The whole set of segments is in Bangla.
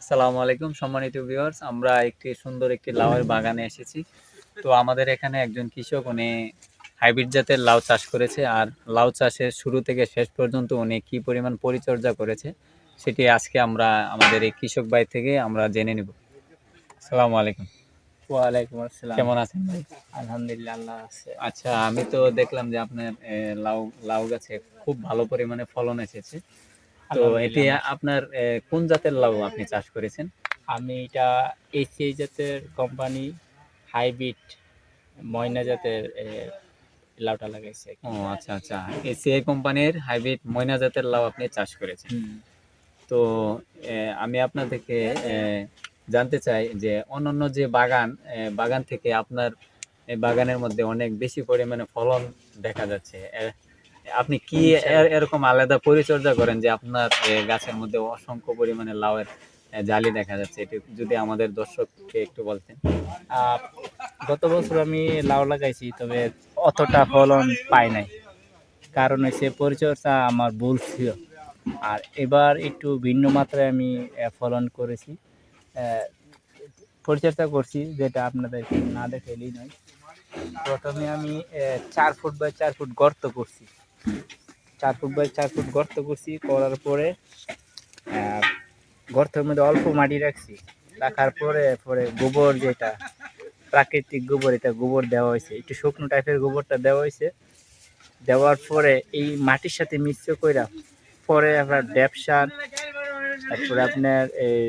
আসসালামু আলাইকুম সম্মানিত ভিউয়ার্স আমরা একটি সুন্দর একটি লাউয়ের বাগানে এসেছি। তো আমাদের এখানে একজন কৃষক উনি হাইব্রিড জাতের লাউ চাষ করেছে আর লাউ চাষের শুরু থেকে শেষ পর্যন্ত উনি কি পরিমাণ পরিচর্যা করেছে সেটি আজকে আমরা আমাদের এই কৃষক ভাই থেকে আমরা জেনে নিব। আসসালামু আলাইকুম। ওয়ালাইকুম আসসালাম। কেমন আছেন ভাই? আলহামদুলিল্লাহ আল্লাহ আছে। আচ্ছা আমি তো দেখলাম যে আপনার লাউ লাউ গাছে খুব ভালো পরিমাণে ফলন এসেছে। তো এটি আপনার কোন জাতের লাউ আপনি চাষ করেছেন? আমি এটা এসিআই জাতের কোম্পানি হাইব্রিড ময়না জাতের লাউটা লাগাইছি। ও আচ্ছা আচ্ছা। এসিআই কোম্পানির হাইব্রিড ময়না জাতের লাউ আপনি চাষ করেছেন। তো আমি আপনার থেকে জানতে চাই যে অন্যান্য যে বাগান বাগান থেকে আপনার বাগানের মধ্যে অনেক বেশি পরিমাণে ফলন দেখা যাচ্ছে। আপনি কি এরকম আলাদা পরিচর্যা করেন যে আপনার গাছের মধ্যে অসংখ্য পরিমাণে লাউয়ের জালি দেখা যাচ্ছে? এটি যদি আমাদের দর্শককে একটু বলতেন। গত বছর আমি লাউ লাগাইছি তবে অতটা ফলন পাই নাই। কারণ হচ্ছে পরিচর্যা আমার ভুল ছিল। আর এবার একটু ভিন্ন মাত্রায় আমি ফলন করেছি। পরিচর্যা করছি যেটা আপনাদের না দেখাইলেই নয়। প্রথমে আমি চার ফুট বাই চার ফুট গর্ত করছি। চার ফুট বাই চার ফুট গর্ত করছি, করার পরে গর্তের মধ্যে অল্প মাটি রাখছি। রাখার পরে পরে গোবর যেটা, প্রাকৃতিক গোবর, এটা গোবর দেওয়া হয়েছে। একটু শুকনো টাইপের গোবরটা দেওয়া হয়েছে। দেওয়ার পরে এই মাটির সাথে মিশ্র কইরা পরে আপনার ড্যাপসান তারপরে আপনার এই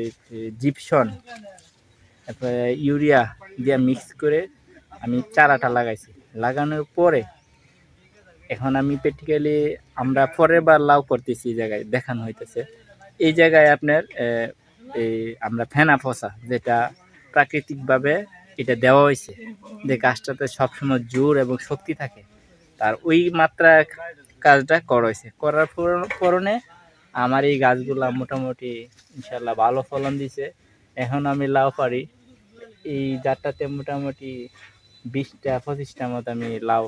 জিপসন তারপরে ইউরিয়া দিয়ে মিক্স করে আমি চারাটা লাগাইছি। লাগানোর পরে এখন আমি প্র্যাকটিক্যালি আমরা পরের বার লাউ করতেছি এই জায়গায়, দেখানো হইতেছে। এই জায়গায় আপনার এই আমরা ফেনা ফসা, যেটা প্রাকৃতিকভাবে এটা দেওয়া হয়েছে যে গাছটাতে সবসময় জোর এবং শক্তি থাকে, তার ওই মাত্রা কাজটা করা হয়েছে করার পর- পরনে আমার এই গাছগুলা মোটামুটি ইনশাল্লাহ ভালো ফলন দিছে। এখন আমি লাউ পারি এই জাতটাতে মোটামুটি বিশটা পঁচিশটা মতো আমি লাউ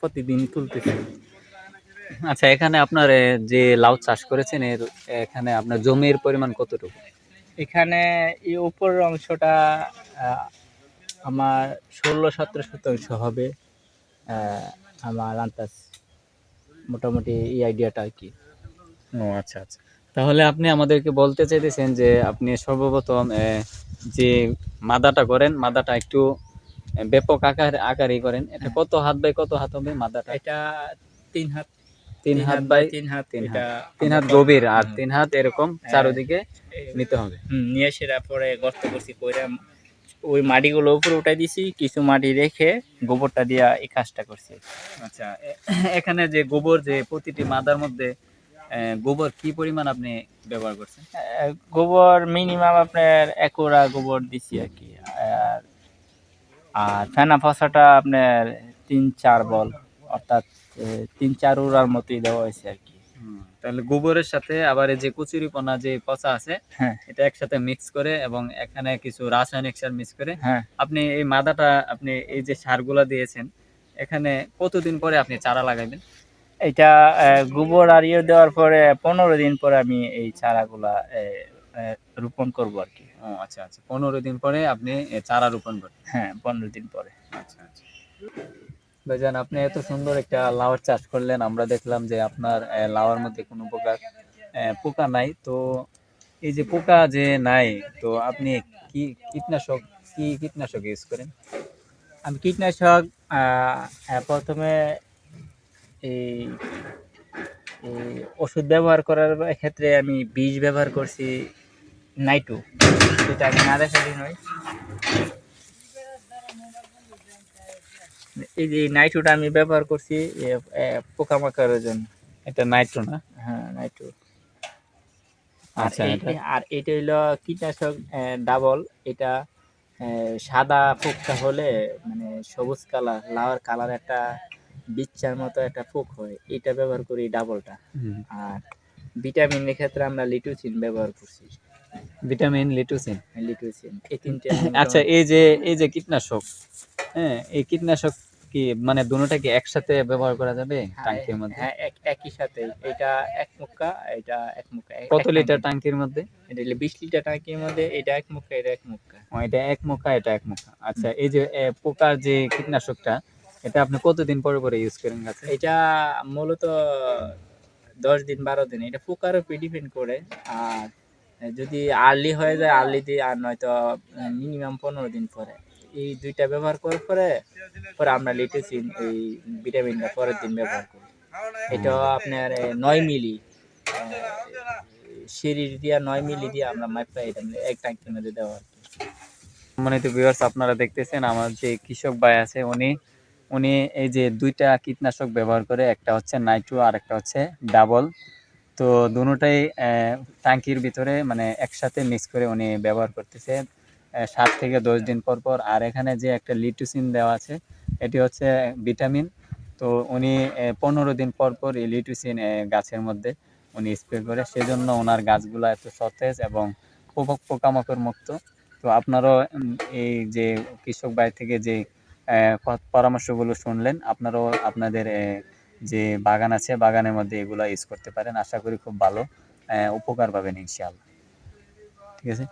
প্রতিদিন তুলতেছি। আচ্ছা এখানে আপনার যে লাউ চাষ করেছেন এর এখানে আপনার জমির পরিমাণ কতটুকু? এখানে এই উপরের অংশটা আমার ষোলো সতেরো শতাংশ হবে। আমার আন্দাজ মোটামুটি এই আইডিয়াটা আর কি। ও আচ্ছা আচ্ছা। তাহলে আপনি আমাদেরকে বলতে চাইতেছেন যে আপনি সর্বপ্রথম যে মাদাটা করেন মাদাটা একটু ব্যাপক আকার আকারই করেন। এটা কত হাত বাই কত হাত হবে মাদাটা এটা তিন হাত। তিন হাত বাই তিন হাত। তিন এটা তিন হাত গভীর আর তিন হাত এরকম হ্যাঁ। চারোদিকে নিতে হবে। নিয়ে সেটা পরে গর্ত করছি কইরা ওই মাটিগুলো উপরে উঠাই দিছি কিছু মাটি রেখে গোবরটা দিয়া এই কাজটা করছি। আচ্ছা এখানে যে গোবর যে প্রতিটি মাদার মধ্যে গোবর কি পরিমাণ আপনি ব্যবহার করছেন? গোবর মিনিমাম আপনার একোরা গোবর দিছি আর কি। আর আর ফেনা ফসাটা আপনার তিন চার বল অর্থাৎ তিন চার উড়ার মতোই দেওয়া হয়েছে আর কি। তাহলে গোবরের সাথে আবার এই যে কচুরিপনা যে পচা আছে হ্যাঁ। এটা একসাথে মিক্স করে এবং এখানে কিছু রাসায়নিক সার মিক্স করে হ্যাঁ। আপনি এই মাদাটা আপনি এই যে সারগুলা দিয়েছেন এখানে কতদিন পরে আপনি চারা লাগাইবেন এটা গোবর আর ইয়ে দেওয়ার পরে পনেরো দিন পরে আমি এই চারাগুলা রোপণ করব আর কি। ও আচ্ছা আচ্ছা। পনেরো দিন পরে আপনি চারা রোপণ করবেন হ্যাঁ পনেরো দিন পরে। আচ্ছা আচ্ছা। ভাইজান আপনি এত সুন্দর একটা লাউয়ের চাষ করলেন। আমরা দেখলাম যে আপনার এ, লাউয়ের মধ্যে কোনো প্রকার পোকা নাই। তো এই যে পোকা যে নাই তো আপনি কি কীটনাশক কি কীটনাশক ইউজ করেন? আমি কীটনাশক প্রথমে এই এই ওষুধ ব্যবহার করার ক্ষেত্রে আমি বীজ ব্যবহার করছি। নাইটু। যেটা আমি না দেখালি নয়। এই যে নাইটুটা আমি ব্যবহার করছি পোকামাকড়ের জন্য। এটা নাইট্রো না? হ্যাঁ নাইটু। আর আচ্ছা, এটা- আর এটা হইল কীটনাশক ডাবল। এটা সাদা পোকটা হলে মানে সবুজ কালার লাউয়ের কালার একটা বিচ্ছার মতো একটা পোক হয়। এটা ব্যবহার করি ডাবলটা। আর ভিটামিনের ক্ষেত্রে আমরা লিটুসিন ব্যবহার করছি। ভিটামিন লিটুসিন। লিটুসিন এই তিনটে আচ্ছা এই যে এই যে কীটনাশক হ্যাঁ এই কীটনাশক কি মানে দুটোটা কি একসাথে ব্যবহার করা যাবে টাঙ্কির মধ্যে? হ্যাঁ এক- একই সাথে। এটা এক মুক্কা এটা এক মুক্কা কত লিটার টাঙ্কি। মধ্যে? এটা হলো বিশ লিটার টাঙ্কির মধ্যে এটা এক মুক্কা এটা এক মুক্কা। ও, এটা এক মুখা এটা এক মুখা আচ্ছা এই যে পোকার যে কীটনাশকটা এটা আপনি কতদিন পরে পরে ইউজ করেন গাছে? এটা মূলত দশ দিন বারো দিন। এটা পোকার উপর ডিপেন্ড করে। আর যদি আর্লি হয়ে যায়, আর্লি দিয়ে আর নয়তো মিনিমাম পনেরো দিন পরে। এই দুইটা ব্যবহার করার পরে পরে আমরা লিটেসিন, এই ভিটামিনটা পরের দিন ব্যবহার করি। এটা আপনার নয় মিলি সিঁড়ি দিয়া নয় মিলি দিয়ে আমরা মাইপা এক ট্যাঙ্কির মধ্যে দেওয়া হয়। সম্মানিত ভিউয়ার্স আপনারা দেখতেছেন আমার যে কৃষক ভাই আছে, উনি উনি এই যে দুইটা কীটনাশক ব্যবহার করে, একটা হচ্ছে নাইট্রো আর একটা হচ্ছে ডাবল। তো দুটোটাই ট্যাঙ্কির ভিতরে মানে একসাথে মিক্স করে উনি ব্যবহার করতেছে। সাত থেকে দশ দিন পর পর। আর এখানে যে একটা লিটুসিন দেওয়া আছে, এটি হচ্ছে ভিটামিন। তো উনি পনেরো দিন পর পর এই লিটুসিন গাছের মধ্যে উনি স্প্রে করে। সেজন্য ওনার গাছগুলো এত সতেজ এবং পোকা পোকামাকড় মুক্ত। তো আপনারাও এই যে কৃষক ভাই থেকে যে পরামর্শগুলো শুনলেন, আপনারাও আপনাদের যে বাগান আছে, বাগানের মধ্যে এগুলা ইউজ করতে পারেন। আশা করি খুব ভালো উপকার পাবেন ইনশাআল্লাহ। ঠিক আছে?